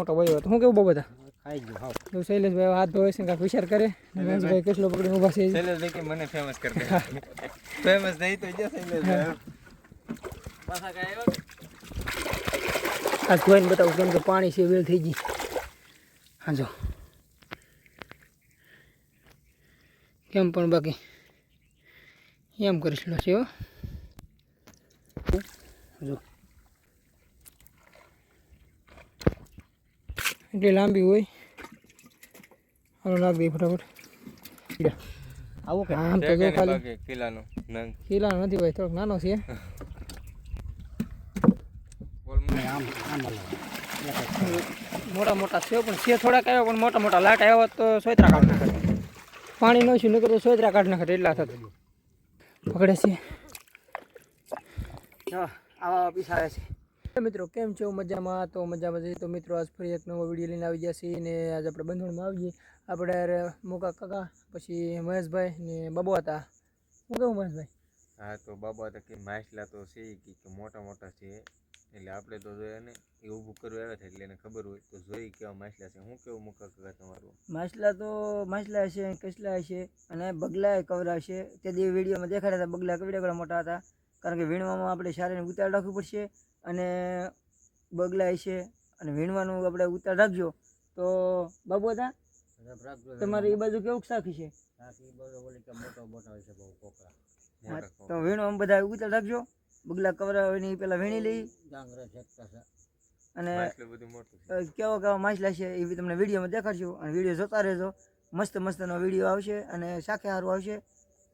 મોટો ભાઈ હતો શું કેવું બહુ બધા? ખાઈ ગયું હાવ. તો શૈલેષભાઈ હાથ ધોવે છે કાંઈક વિચાર કરે. મહેશભાઈ કેટલો પકડી ઊભા છે. શૈલેષભાઈ કે મને ફેમસ કરી દે. ફેમસ નહીં તો જો શૈલેષભાઈ પાછા કાંઈ આવ્યો? આ ધોઈને બતાવું કેમ કે પાણી છે વેલ થઈ ગઈ. હા જો. કેમ પણ બાકી? એમ કરીશ લો છે જો. એટલી લાંબી હોય. હાલો નાખ દે ફટાફટ. આવો આવું કે? આમ તો જો ખાલી. કિલ્લાનો નંગ. કિલ્લાનો નથી ભાઈ થોડોક નાનો છે. આમ આમ મોટા મોટા છે પણ છે થોડાક આવ્યા પણ મોટા મોટા લાટ આવ્યા તો સોયત્રા કાઢ નાખે પાણી ન છું નકર તો સોયત્રા કાઢ નાખે એટલા થતું. પકડે છે. આવા પીસ આવે છે. મિત્રો કેમ છો? મજામાં? તો મજામાં જઈએ તો મિત્રો આજ ફરી એક નવો વીડિયો લઈને આવી ગયા છીએ ને આજે આપણે બંધણમાં આવીએ. આપણે મોકા કાકા પછી મહેશભાઈ ને બાબો હતા. શું કહું મહેશભાઈ? હા તો બાબા હતા કે માછલા તો છે કે કે મોટા મોટા છે. એટલે આપણે તો જોઈએ ને એ ઊભું કરવા આવ્યા એટલે એને ખબર હોય. તો જોઈ કેવા માછલા છે. હું કેવું મોકા કાકા તમારું? માછલા તો માછલા હશે કસલા હશે અને બગલા કવરા હશે. તે દી વિડીયોમાં દેખાડ્યા હતા બગલા કવડા કેવડા મોટા હતા. કારણ કે વીણવામાં આપણે સારીને ઉતાર રાખવું પડશે. અને બગલા છે અને વીણવાનું આપણે ઉતાર રાખજો. તો બાબુ હતા તમારે એ બાજુ કેવું શાક છે? તો વીણો વીણવામાં બધા ઉતાર રાખજો. બગલા કવરા હોય ને એ પહેલાં વીણી લઈ અને કેવો બધું મોટું છે. અ, કેવા કેવા માછલા છે એ તમને વિડીયોમાં દેખાડશું અને વીડિયો જોતા રહેજો. મસ્ત મસ્તનો વીડિયો આવશે અને શાખે સારું આવશે.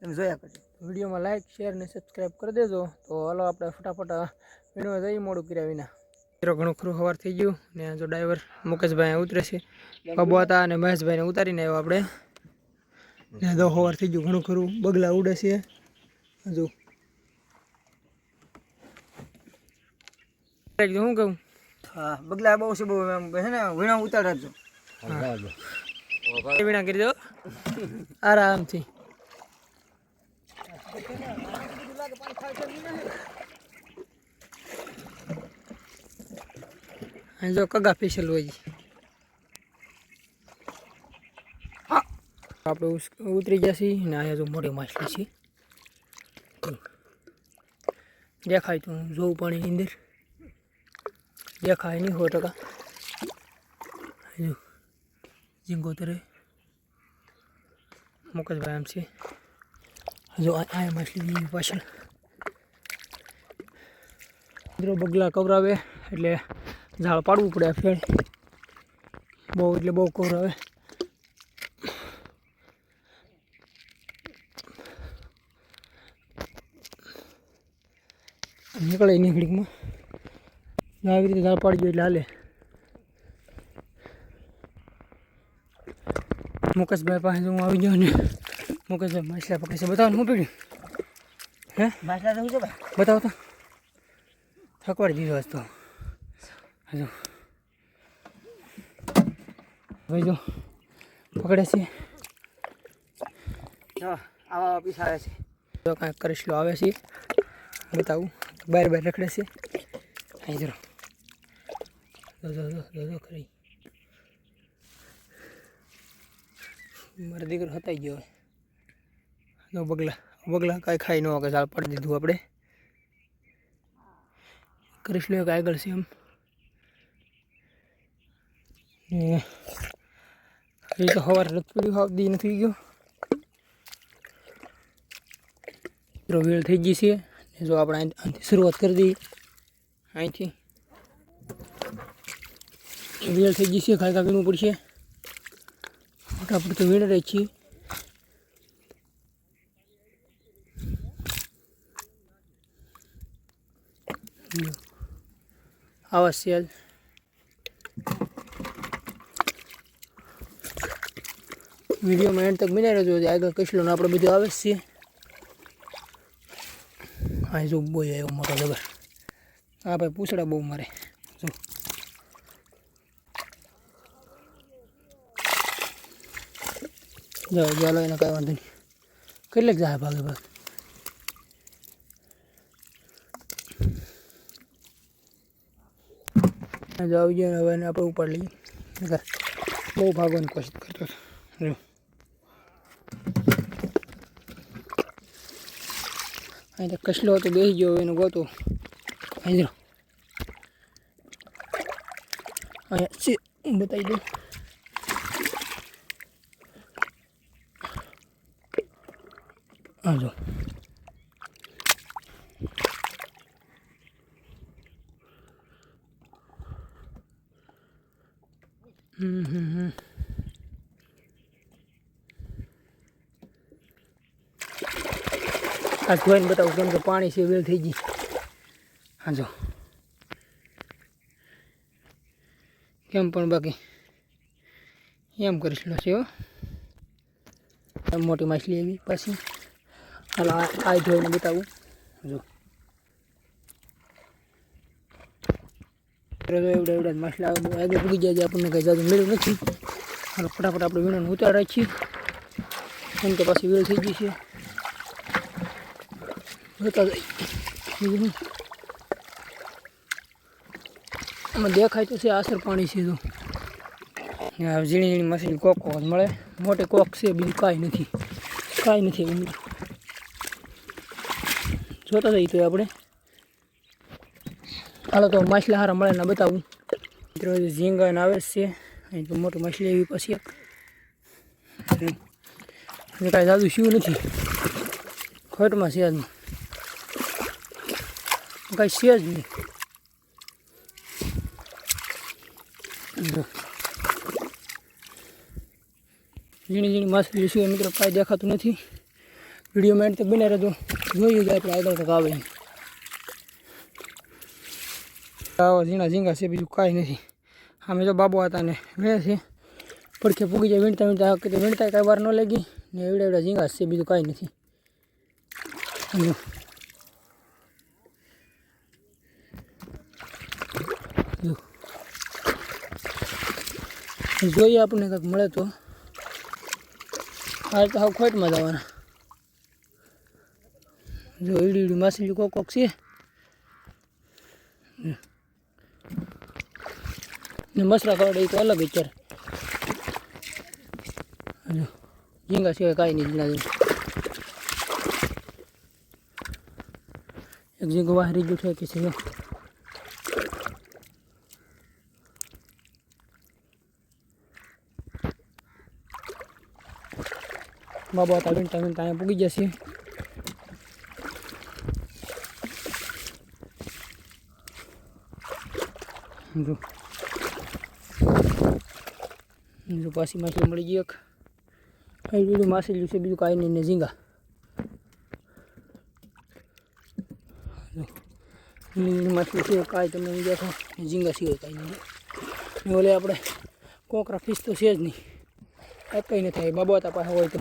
તમે જોયા કરજો. વિડીયોમાં લાઇક શેર ને સબસ્ક્રાઈબ કરી દેજો. તો હાલો આપણે ફટાફટ આ જઈ મોડું કર્યા વિના. મિત્રો ઘણું ખરું સવાર થઈ ગયું ને જો ડ્રાઈવર મુકેશભાઈ ઉતરે છે. બાબુ હતા અને મહેશભાઈને ઉતારીને આવ્યો આપણે. ને જો સવાર થઈ ગયું ઘણું ખરું. બગલા ઉડે છે. હજુ શું કહું? હા બગલા બહુ છે બહુ છે ને વીણા ઉતાર રાખજો હલાવજો વિના કરી દો. આરામથી. અહીં જો કગા સ્પેશિયલ હોય. આપણે ઉતરી જશે ને અહીંયા જો મોટી માછલી છે. દેખાય તું જોવું પાણીની અંદર. દેખાય નહીં સો ટકા. હજુ ઝીંગોતરે મુકેશભાઈ આમ છે. હજુ આ માછલી પાછળ. મિત્રો બગલા કવરાવે એટલે ઝાડ પાડવું પડે આ ફેર બહુ એટલે બહુ કવરાવે નીકળે એની ઘડીકમાં આવી રીતે ઝાડ પાડી એટલે હાલે. મુકેશભાઈ પાસે હું આવી ગયો ને મુકેશભાઈ માછલા પકડે છે. બતાવો હું પીડ્યું? હે? માછલા તો હું છે ભાઈ? બતાવો તો. થકવાડી દીધો આજ તો હવે જો, પકડે છે. જો, આવા પીસ આવે છે. જો કાંઈક કરીશલો આવે છે. બતાવું, બહાર બહાર રખડે છે. અહીં જરો. જો જો જો જો જો, ખરી. મારો દીકરો હતાઈ ગયો જો બગલા બગલા કાંઈ ખાઈ ન કે ચાલ પડી દીધું આપણે. કરીશ લો એક આગળ છે એમ. ને એ તો સવારે નથી પીડ્યું, હાવ દી નથી ગયો. મિત્રો વેળ થઈ ગઈ છે જો આપણે અહીં- અહીંથી શરૂઆત કરી દઈએ. અહીંથી વેળ થઈ ગઈ છે ખાઈ વીણવું પડશે. ફટાફટ તો વીણ રહી છીએ. આવા સેલ વિડીયોમાં એન્ડ તક બની રહેજો. આગળ કશલો આપણે બધું આવે છે. હા જો બહુ આવ્યો મોટો જબર. હા ભાઈ પૂછડા બહુ મારે. જો. જાઓ ચાલો એને કાંઈ વાંધો નહીં. કેટલેક જાય ભાગે ભાગ. જાવ જો આવી ને હવે એને આપણે ઉપાડ લઈએ બહુ ભાગવાની કોશિશ કરતો હતો. અહીં તો કસલો હતો, બેસી ગયો એનું ગોતું. અહીં અહીંયા બતાવી દઉં. હા જો. હમ હમ હમ. આ જોઈને બતાવું કેમ કે પાણી છે, વેલ થઈ ગઈ. હા, જો. કેમ પણ બાકી? એમ કરીશ લો છે મોટી માછલી એવી પાછી. હાલ, આ જોઈને બતાવું. જો. એવડા એવડા માછલા આગળ પૂગી જાય આપણને કંઈ જાદુ મળ્યું નથી. હાલો, ફટાફટ આપણે વીણોને ઉતાર રાખીએ. એમ તો પાછી વેલ થઈ ગઈ છે. જોતા દેખાય તો છે આસર પાણી છે તો. ઝીણી ઝીણી માછલી કોક કોક મળે. મોટી કોક છે, બીજું કાંઈ નથી. કાંઈ નથી જોતા જઈએ તો આપણે. હાલો તો માછલા હારા મળે ને બતાવું. મિત્રો હજી ઝીંગા ને આવે છે. અહીં તો મોટી માછલી એવી પછી કાંઈ જાદુ શું નથી. ખોટમાં છે આજનું કાંઈ છે જ નહીં. ઝીણી ઝીણી માછલી છે, મિત્રો, કાંઈ દેખાતું નથી. વીડિયો મેન્ટ બને રહેજો. જોઈએ જ આપણે આગળ તક આવે આવા ઝીણા ઝીંગા છે, બીજું કાંઈ નથી. અમે જો બાબુ હતા ને વે છે. પડખે પૂગી જાય, વીણતા વીણતા વખતે વીણતા કાંઈ વાર ન લાગી. ને એવડા એવડા ઝીંગા છે, બીજું કાંઈ નથી. જોઈએ આપણને કંઈક મળે તો. હાલ તો હાવ ખોટમાં જવાના. જો ઈડી ઈડી માછલી કોક કોક છે. ને મસરા કાઢે એ તો અલગ જો, ઝીંગા સિવાય કાંઈ નહીં ઝીણા એક ઝીંગો વાહરી ગયું છે કે છે બાબા વીણતા વીણતા અહીંયા પૂગી જશે. જો. જો પાછી માછલી મળી ગઈ એક. બીજું માછલી છે, બીજું કાંઈ નહીં, ને ઝીંગા. માછલી છે, કાંઈ તમે અહીં છો ઝીંગા સિવાય કાંઈ નહીં. ઓલે આપણે કોકરા ફીસ તો છે જ નહીં. આ કંઈ નથી બાબા હતા પાસે હોય તો.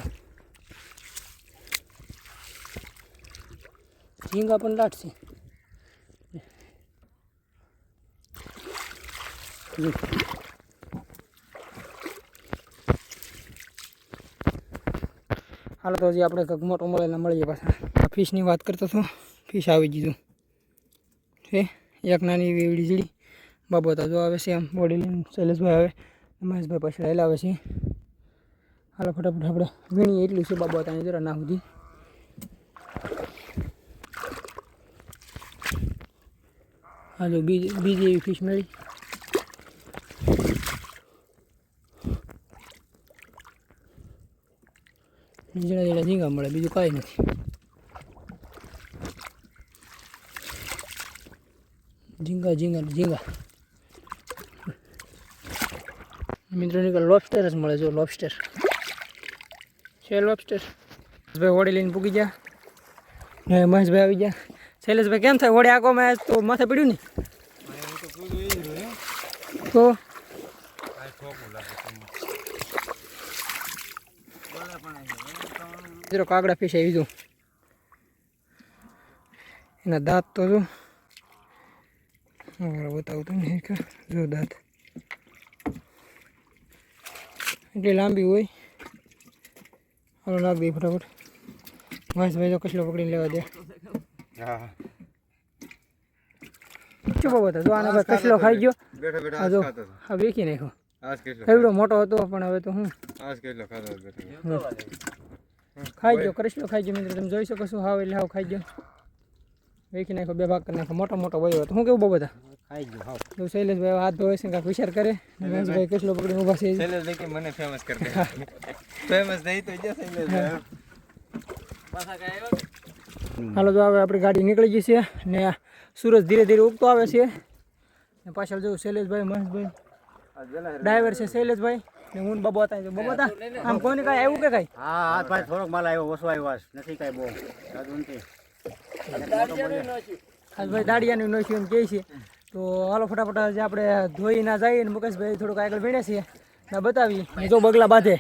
ઝીંગા પણ લાટશે. જો. હાલો તો હજી આપણે કંઈક મોટો મળે ને મળીએ પાછા. ફિશની વાત કરતો છું ફિશ આવી ગયું છે એક નાની એવી વીજળી બાબત જો આવે છે આમ બોડી લઈને શૈલેષભાઈ આવે. મહેશભાઈ પાછળ આવે છે. હાલો ફટાફટ આપણે વીણીએ એટલું છે બાબત અહીંયા જરા ના સુધી. હાલો, બીજી બીજી એવી ફિશ મળી. ઝીણા ઝીણા ઝીંગા મળે, બીજું કાંઈ નથી. ઝીંગા ઝીંગા ઝીંગા. મિત્રોની કે લોબસ્ટર જ મળે જો લોબસ્ટર છે લોબસ્ટર ભાઈ હોડી લઈને પૂગી ગયા? ને મહેશભાઈ આવી ગયા? શૈલેષભાઈ, કેમ થાય? હોડી આખો મેં તો માથે પડ્યું ને? તો? મિત્રો કાગડા ફીસ આવી જો. એના દાંત તો જો. બતાવું તમને જો દાંત. એટલી લાંબી હોય. હાલો નાખ દઈએ ફટાફટ. મહેશભાઈ તો કચલો પકડીને લેવા દે. હા. શું બાબત જો આને ભાઈ કચલો ખાઈ ગયો. બેઠો બેઠો આ આજ જો હા વેકી નાખ્યો. આજ કેટલો એવડો મોટો હતો પણ હવે તો હું? આજ કેટલો ખાધો બેઠો ખાઈ ગયો કૃષ્ણ ખાઈ ગયો મિત્રો. તમે જોઈ શકો છો હાવ એટલે હાવ ખાઈ ગયો. વેકી નાખ્યો બે ભાગ કરી નાખ્યો. મોટો મોટો વયો હતો. હું કેવું બહુ બધા? ખાઈ ગયો હાવ. તો શૈલેષભાઈ હાથ ધોવે છે કાંઈક વિચાર કરે. મહેશભાઈ કૃષ્ણ પકડી ઊભા છે. શૈલેષભાઈ કે મને ફેમસ કરી દે. ફેમસ નહીં તો જે શૈલેષભાઈ. પાછા કાંઈ આવ્યો? હાલો તો હવે આપણી ગાડી નીકળી ગઈ છે ને સૂરજ ધીરે ધીરે ઉગતો આવે છે. ને પાછળ જોઉં શૈલેષભાઈ મહેશભાઈ. ડ્રાઈવર છે શૈલેષભાઈ. ને હું બબો હતા બબો હતા. આમ કોઈને કાંઈ આવ્યું કે કાંઈ? હા હા ભાઈ થોડોક માલ આવ્યો ઓછો આવ્યો નથી કાંઈ બહુ. નથી ભાઈ દાડિયાનું નોખ્યું એમ કહે છે. તો હાલો ફટાફટ આજે આપણે ધોઈ ના જઈએ ને મુકેશભાઈ થોડુંક આગળ ભીણે છે. ને બતાવીએ. જો બગલા બાંધે.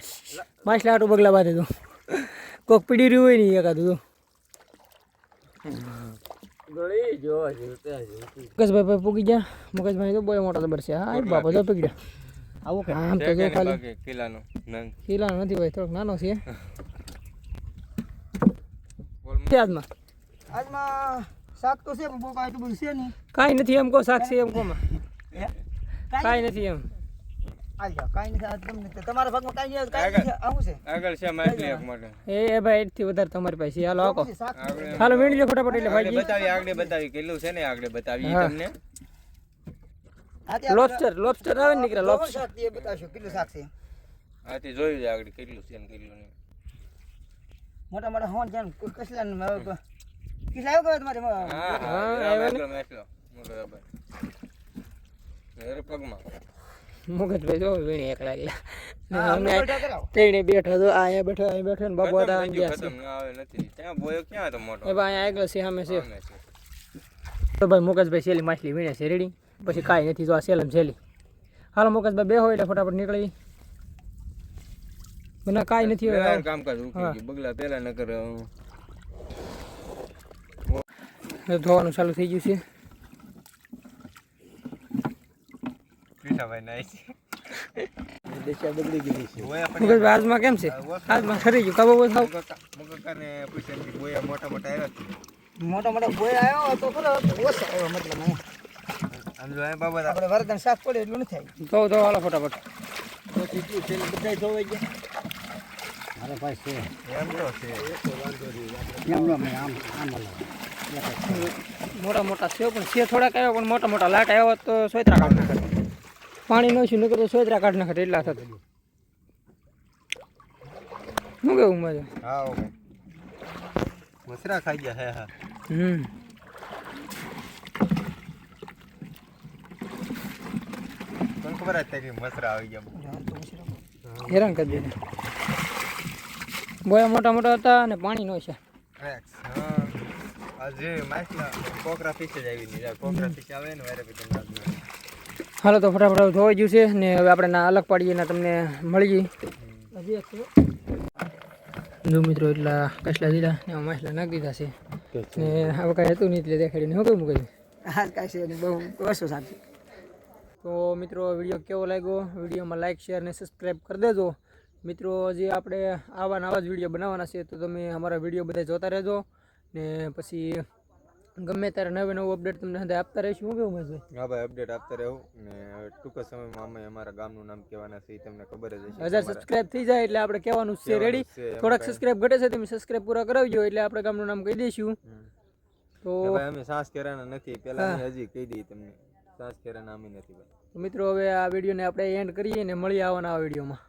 માછલા હાટું બગલા બાંધે તો. કોક પીડી રહ્યું હોય નહીં એકાદું તો. ગળી જો મુકેશભાઈ ભાઈ પૂગી ગયા. મુકેશભાઈ તો બહુ મોટા જબર છે. હા બાપા જો પકડ્યા આવું કે. આમ તો જો ખાલી. કિલ્લાનો ખીલાનો નથી ભાઈ થોડોક નાનો છે. આજમાં આજમાં શાક તો છે પણ બહુ કાંઈ એટલું બધું છે નહીં. કાંઈ નથી એમ કહો શાક છે એમ કહો કાંઈ નથી એમ. એ ભાઈ એટલી વધારે તમારી પાસે છે. હાલો આકો આગળ હાલો વીણી લો ફટાફટ એટલે ભાઈ બતાવી આગળ બતાવી. કેટલું છે ને આગળ બતાવી તમને? હા લોબસ્ટર લોબસ્ટર આવે ને નીકળે લોબસ્ટર શાક બતાવશો કેટલું શાક છે? આથી જોયું છે આગળ કેટલું છે ને કેટલું નહીં. મોટા મોટા હોન છે ને કસલા ને કિસ આવ્યો કયો તમારે? હા હા, આવ્યો ને. પગમાં. મુગતભાઈ જો વીણી એકલા અમે. તેણે બેઠો તો આ અહીંયા બેઠો અહીં બેઠો ને બાબુ હતા ગયા છે. ખતમ. ના આવે નથી. ત્યાં બોયો ક્યાં હતો મોટો? એ ભાઈ અહીંયા એકલો છે સામે છે. તો ભાઈ મુકેશભાઈ સેલી માછલી વીણે છે રેડી? પછી કાંઈ નથી જો આ સેલમ સેલી હાલો મુકેશભાઈ બે હોય એટલે ફટાફટ નીકળી મને કાંઈ નથી કામકાજ બગલા પેલા ન કરે ધોવાનું ચાલુ થઈ ગયું છે. પીઠાભાઈ નાઈ છે દિશા બગડી ગઈ છે. બોયા આજમાં કેમ છે? આજમાં ખરી ગયું. કાબો પૂછ્યા બોયા મોટા મોટા આવ્યા છે. મોટા મોટા બોય આવ્યો તો ખરો ઓછો આવ્યો મતલબ આમ જો અહીંયા બાબા આપણે વરદાન શાક પડે એટલું નથી આવ્યું. ધો ધો હાલો ફટાફટ. બધા ધોવાઈ ગયા. મારે ભાઈ છે. છે. મેં આમ આમ મોટા મોટા સેવ પણ છે થોડાક આવ્યા પણ મોટા મોટા લાટ આવ્યા તો સોયત્રા કામ નાખે પાણી નો છું નકર તો સોયત્રા કાઢ નાખે એટલા થતા. શું કેવું મજા હા મસરા ખાઈ ગયા હે હા. હમ. ખબર હતી કે મસરા આવી ગયા હેરાન કરી દીધા. બોયા મોટા મોટા હતા અને પાણી નો છે. રેક્સ હા. આ જે માછલા કોકરા ફિશ જ આવી કોકરા ફિશ આવે ને વારે પછી હાલો તો ફટાફટ ધોવાઈ ગયું છે ને હવે આપણે ના અલગ પાડીએ ને તમને મળી જો મિત્રો એટલા કસલા દીધા ને માછલા નાખી દીધા છે. ને હવે કાંઈ હતું નહીં એટલે દેખાડીને શું કહ્યું મૂકી હાલ કાંઈ છે નહીં. બહુ ઓછો શાક તો મિત્રો વીડિયો કેવો લાગ્યો? વિડીયોમાં લાઇક શેર અને સબસ્ક્રાઈબ કરી દેજો. મિત્રો જે આપણે આવા નવા જ વીડિયો બનાવવાના છે તો તમે અમારા વીડિયો બધા જોતા રહેજો. ને પછી ગમે ત્યારે નવે નવું અપડેટ તમને બધા આપતા રહીશું. શું કેવું મજા હા ભાઈ અપડેટ આપતા રહેવું ને ટૂંક સમયમાં અમે અમારા ગામનું નામ કહેવાના છે તમને ખબર જ હશે. હજાર સબસ્ક્રાઇબ થઈ જાય એટલે આપણે કહેવાનું છે. રેડી થોડાક સબસ્ક્રાઇબ ઘટે છે તમે સબસ્ક્રાઇબ પૂરા કરાવજો એટલે આપણે ગામનું નામ કહી દઈશું. તો ભાઈ અમે સાસ કેરાના નથી. પેલા હજી કહી દઈએ તમને. સાસ કેરાના અમે નથી ભાઈ. મિત્રો હવે આ વિડીયોને આપણે એન્ડ કરીએ ને મળીએ આવવાના આ વિડીયોમાં.